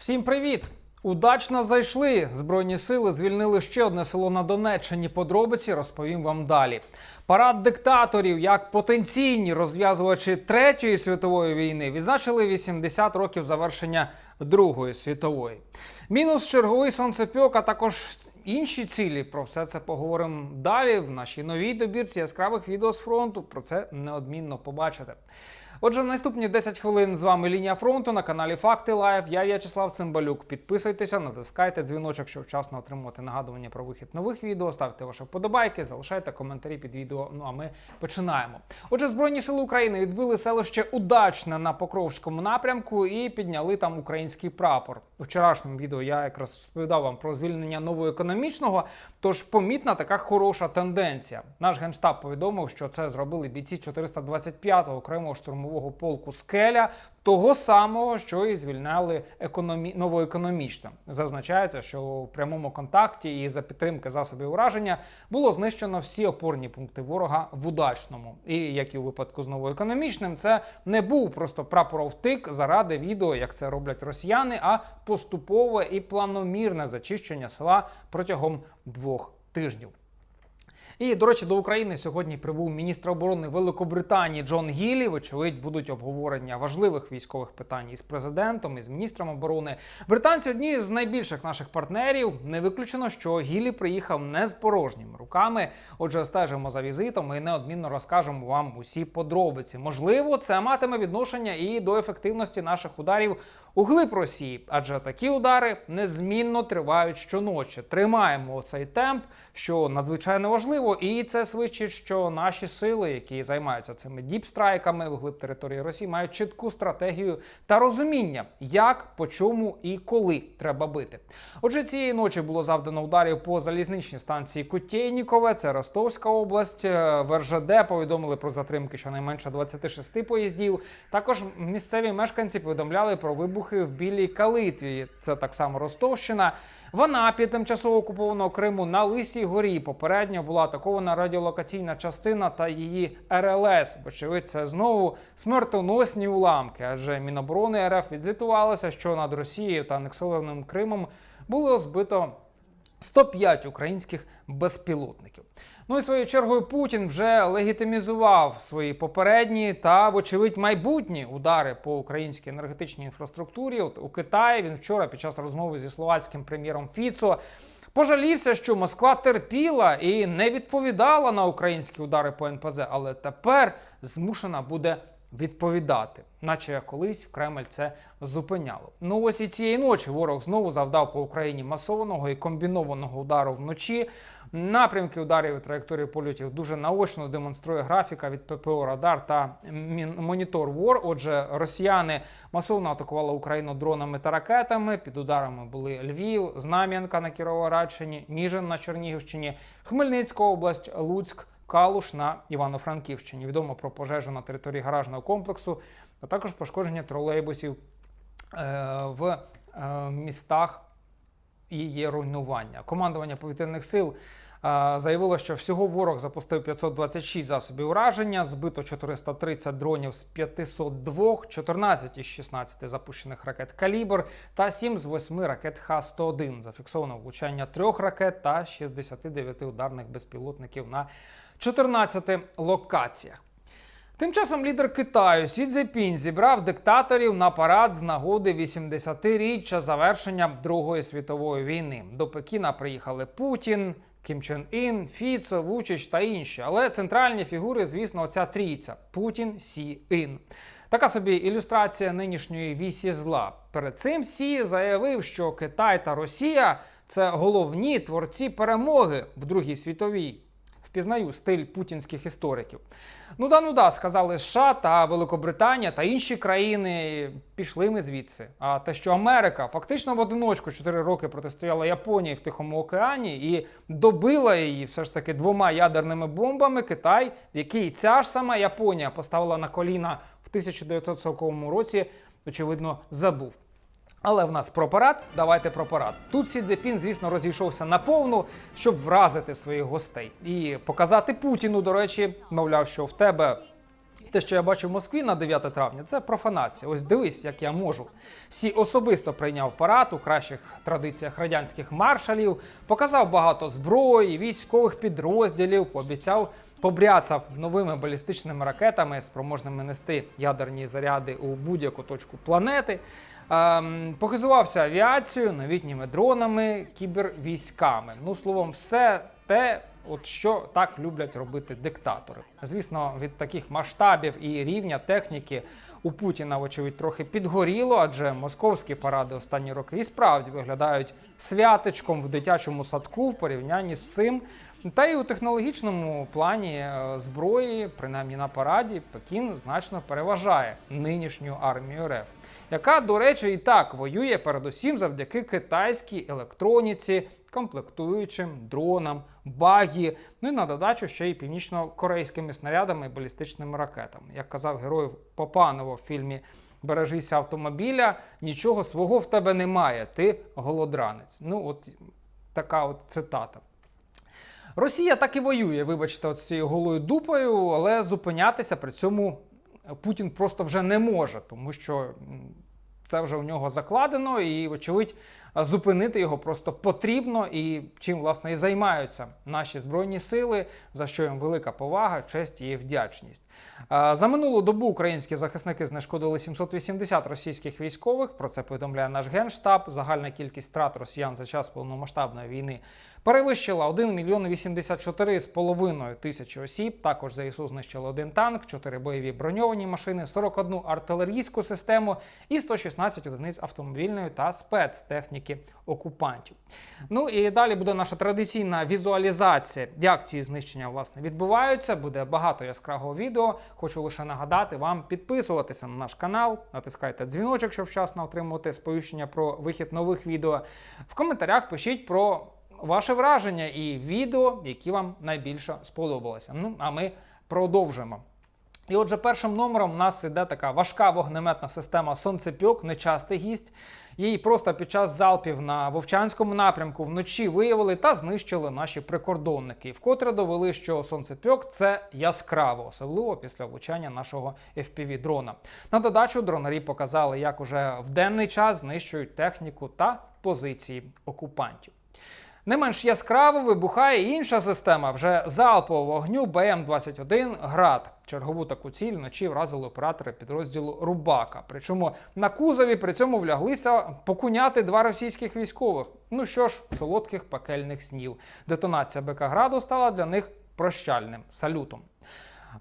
Всім привіт! Удачно зайшли. Збройні сили звільнили ще одне село на Донеччині. Подробиці розповім вам далі. Парад диктаторів як потенційні розв'язувачі Третьої світової війни відзначили 80 років завершення Другої світової. Мінус черговий сонцепьок, а також інші цілі. Про все це поговоримо далі в нашій новій добірці яскравих відео з фронту. Про це неодмінно побачите. Отже, наступні 10 хвилин з вами лінія фронту на каналі Факти Лайв. Я В'ячеслав Цимбалюк. Підписуйтеся, натискайте дзвіночок, щоб вчасно отримувати нагадування про вихід нових відео. Ставте ваші вподобайки, залишайте коментарі під відео. Ну а ми починаємо. Отже, Збройні сили України відбили селище Удачне на Покровському напрямку і підняли там український прапор. У вчорашньому відео я якраз розповідав вам про звільнення новоекономічного. Тож помітна така хороша тенденція. Наш генштаб повідомив, що це зробили бійці 425-го окремого штурмового полку Скеля, того самого, що і звільняли економі... новоекономічне. Зазначається, що у прямому контакті і за підтримки засобів ураження було знищено всі опорні пункти ворога в удачному. І як і у випадку з новоекономічним, це не був просто прапоровтик заради відео, як це роблять росіяни, а поступове і планомірне зачищення села протягом двох тижнів. І до речі, до України сьогодні прибув міністр оборони Великобританії Джон Гіллі. Вочевидь, будуть обговорення важливих військових питань із президентом і з міністром оборони. Британці одні з найбільших наших партнерів. Не виключено, що Гіллі приїхав не з порожніми руками. Отже, стежимо за візитом і неодмінно розкажемо вам усі подробиці. Можливо, це матиме відношення і до ефективності наших ударів у глиб Росії, адже такі удари незмінно тривають щоночі. Тримаємо цей темп, що надзвичайно важливо, і це свідчить, що наші сили, які займаються цими діпстрайками в глиб території Росії, мають чітку стратегію та розуміння, як, по чому і коли треба бити. Отже, цієї ночі було завдано ударів по залізничній станції Кутєйнікове, це Ростовська область. Е, В РЖД повідомили про затримки щонайменше 26 поїздів. Також місцеві мешканці повідомляли про вибухи в Білій Калитві. Це так само Ростовщина. В Анапі, тимчасово окупованого Криму, на Лисій горі попередньо була атакована радіолокаційна частина та її РЛС. Вочевидь, це знову смертоносні уламки. Адже Міноборони РФ відзвітувалося, що над Росією та анексованим Кримом було збито 105 українських безпілотників. Ну і своєю чергою Путін вже легітимізував свої попередні та, вочевидь, майбутні удари по українській енергетичній інфраструктурі. От у Китаї він вчора під час розмови зі словацьким прем'єром Фіцо пожалівся, що Москва терпіла і не відповідала на українські удари по НПЗ, але тепер змушена буде відповідати, наче колись Кремль це зупиняло. Ну ось і цієї ночі ворог знову завдав по Україні масованого і комбінованого удару вночі. Напрямки ударів і траєкторії польотів дуже наочно демонструє графіка від ППО Радар та Монітор ВОР. Отже, росіяни масовно атакували Україну дронами та ракетами. Під ударами були Львів, Знам'янка на Кіровоградщині, Ніжин на Чернігівщині, Хмельницька область, Луцьк. Калуш на Івано-Франківщині. Відомо про пожежу на території гаражного комплексу, а також пошкодження тролейбусів е, в е, містах і є руйнування. Командування повітряних сил е, заявило, що всього ворог запустив 526 засобів ураження, збито 430 дронів з 502, 14 із 16 запущених ракет «Калібр» та 7 з 8 ракет Х-101. Зафіксовано влучання трьох ракет та 69 ударних безпілотників на 14 локаціях. Тим часом лідер Китаю Сі Цзепінь зібрав диктаторів на парад з нагоди 80-річчя завершення Другої світової війни. До Пекіна приїхали Путін, Кім Чен Ін, Фіцо, Вучич та інші. Але центральні фігури, звісно, оця трійця Путін, Сі, Ін. Така собі ілюстрація нинішньої вісі зла. Перед цим Сі заявив, що Китай та Росія це головні творці перемоги в Другій світовій. Впізнаю стиль путінських істориків. Ну да, ну да, сказали США та Великобританія та інші країни пішли ми звідси. А те, що Америка фактично в одиночку 4 роки протистояла Японії в Тихому океані і добила її все ж таки двома ядерними бомбами, Китай, в який ця ж сама Японія поставила на коліна в 1940 році, очевидно, забув. Але в нас про парад. Давайте про парад. Тут Сі Цзепін, звісно, розійшовся наповну, щоб вразити своїх гостей і показати Путіну, до речі, мовляв, що в тебе Те, що я бачу в Москві на 9 травня, це профанація. Ось дивись, як я можу. Сі особисто прийняв парад у кращих традиціях радянських маршалів, показав багато зброї, військових підрозділів, пообіцяв, побряцав новими балістичними ракетами, спроможними нести ядерні заряди у будь-яку точку планети. Ем, похизувався авіацією, новітніми дронами, кібервійськами. Ну, словом, все те, от що так люблять робити диктатори. Звісно, від таких масштабів і рівня техніки у Путіна, вочевидь, трохи підгоріло, адже московські паради останні роки і справді виглядають святочком в дитячому садку в порівнянні з цим. Та й у технологічному плані е, зброї, принаймні на параді, Пекін значно переважає нинішню армію РФ, яка, до речі, і так воює передусім завдяки китайській електроніці, комплектуючим, дронам, багі, ну і на додачу ще й північно-корейськими снарядами і балістичними ракетами. Як казав герой Попанова в фільмі Бережися автомобіля, нічого свого в тебе немає, ти голодранець. Ну, от така от цитата. Росія так і воює, вибачте, от цією голою дупою, але зупинятися при цьому Путін просто вже не може, тому що це вже у нього закладено, і, вочевидь, зупинити його просто потрібно, і чим власне і займаються наші збройні сили, за що їм велика повага, честь і вдячність. За минулу добу українські захисники знешкодили 780 російських військових. Про це повідомляє наш генштаб. Загальна кількість втрат росіян за час повномасштабної війни перевищила 1 мільйон 84 з половиною тисячі осіб. Також ЗСУ знищили один танк, 4 бойові броньовані машини, 41 артилерійську систему і 116 одиниць автомобільної та спецтехніки окупантів. Ну і далі буде наша традиційна візуалізація, як ці знищення власне відбуваються. Буде багато яскравого відео. Хочу лише нагадати вам підписуватися на наш канал, натискайте дзвіночок, щоб вчасно отримувати сповіщення про вихід нових відео. В коментарях пишіть про ваше враження і відео, які вам найбільше сподобалося. Ну а ми продовжимо. І отже, першим номером у нас іде така важка вогнеметна система Сонцепьок, нечастий гість. Її просто під час залпів на Вовчанському напрямку вночі виявили та знищили наші прикордонники. Вкотре довели, що сонцепьок це яскраво, особливо після влучання нашого fpv дрона. На додачу дронарі показали, як уже в денний час знищують техніку та позиції окупантів. Не менш яскраво вибухає інша система вже залпового вогню БМ-21 Град. Чергову таку ціль вночі вразили оператори підрозділу Рубака. Причому на кузові при цьому вляглися покуняти два російських військових. Ну що ж, солодких пекельних снів. Детонація БК Граду стала для них прощальним салютом.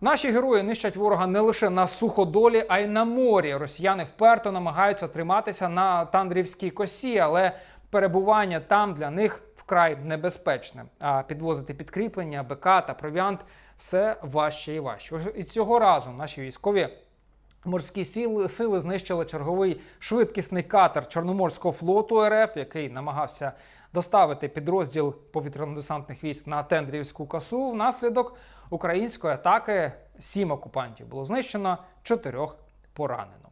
Наші герої нищать ворога не лише на суходолі, а й на морі. Росіяни вперто намагаються триматися на Тандрівській косі, але перебування там для них вкрай небезпечне. А підвозити підкріплення, БК та провіант все важче і важче. І цього разу наші військові. Морські сили, сили знищили черговий швидкісний катер Чорноморського флоту РФ, який намагався доставити підрозділ повітряно-десантних військ на Тендрівську косу. Внаслідок української атаки сім окупантів було знищено, чотирьох поранено.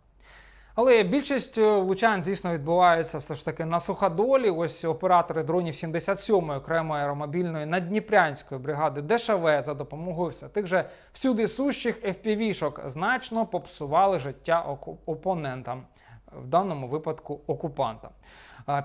Але більшість е, влучань, звісно, відбуваються все ж таки на суходолі. Ось оператори дронів 77-ї окремої аеромобільної наддніпрянської бригади ДШВ за допомогою все тих же всюди сущих FPV-шок значно попсували життя опонентам, в даному випадку окупантам.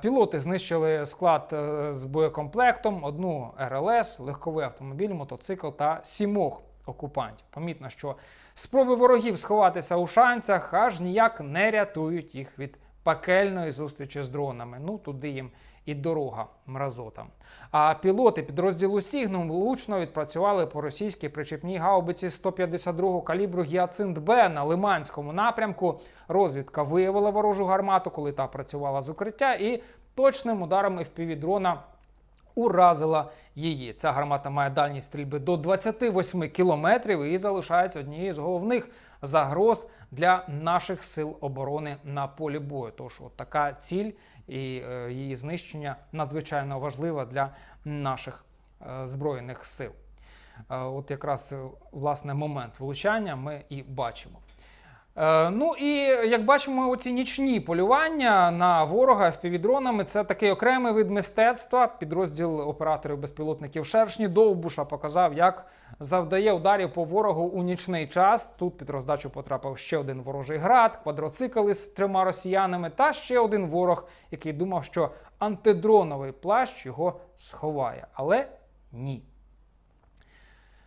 Пілоти знищили склад е, з боєкомплектом, одну РЛС, легковий автомобіль, мотоцикл та сімох окупантів. Помітно, що спроби ворогів сховатися у шанцях аж ніяк не рятують їх від пекельної зустрічі з дронами. Ну туди їм і дорога мразотам. А пілоти підрозділу Сігнум влучно відпрацювали по російській причепній гаубиці 152 калібру Гіацинт Б на Лиманському напрямку. Розвідка виявила ворожу гармату, коли та працювала з укриття, і точним ударом FPV дрона уразила її. Ця гармата має дальність стрільби до 28 кілометрів і залишається однією з головних загроз для наших сил оборони на полі бою. Тож от така ціль і е, її знищення надзвичайно важлива для наших е, збройних сил. Е, от якраз власне момент влучання ми і бачимо. Е, ну і як бачимо, оці нічні полювання на ворога впівдронами це такий окремий вид мистецтва. Підрозділ операторів безпілотників Шершні Довбуша показав, як завдає ударів по ворогу у нічний час. Тут під роздачу потрапив ще один ворожий град, квадроцикл із трьома росіянами та ще один ворог, який думав, що антидроновий плащ його сховає. Але ні.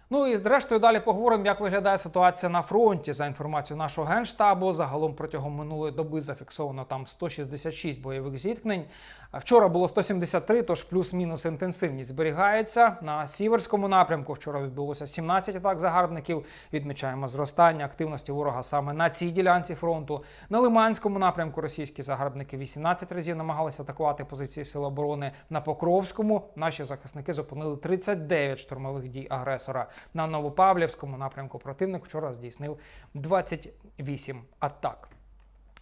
Ну і зрештою далі поговоримо, як виглядає ситуація на фронті. За інформацією нашого генштабу, загалом протягом минулої доби зафіксовано там 166 бойових зіткнень. Вчора було 173, тож плюс-мінус інтенсивність зберігається. На сіверському напрямку вчора відбулося 17 атак загарбників. Відмічаємо зростання активності ворога саме на цій ділянці фронту. На Лиманському напрямку російські загарбники 18 разів намагалися атакувати позиції Сил оборони. На Покровському наші захисники зупинили 39 штурмових дій агресора. На Новопавлівському напрямку противник вчора здійснив 28 атак.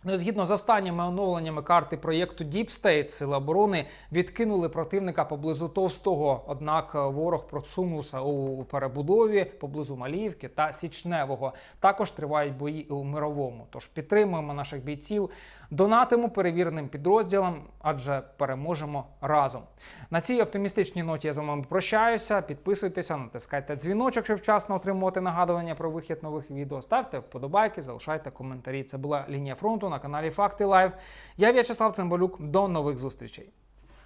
Ну, згідно з останніми оновленнями карти проєкту Deep State, Сили оборони відкинули противника поблизу Товстого. Однак е, ворог просунувся у перебудові поблизу Маліївки та Січневого. Також тривають бої у мировому. Тож підтримуємо наших бійців, донатимо перевіреним підрозділам, адже переможемо разом. На цій оптимістичній ноті я з вами прощаюся. Підписуйтеся, натискайте дзвіночок, щоб вчасно отримувати нагадування про вихід нових відео. Ставте вподобайки, залишайте коментарі. Це була лінія фронту на каналі Факти Лайв. Я В'ячеслав Цимбалюк. До нових зустрічей.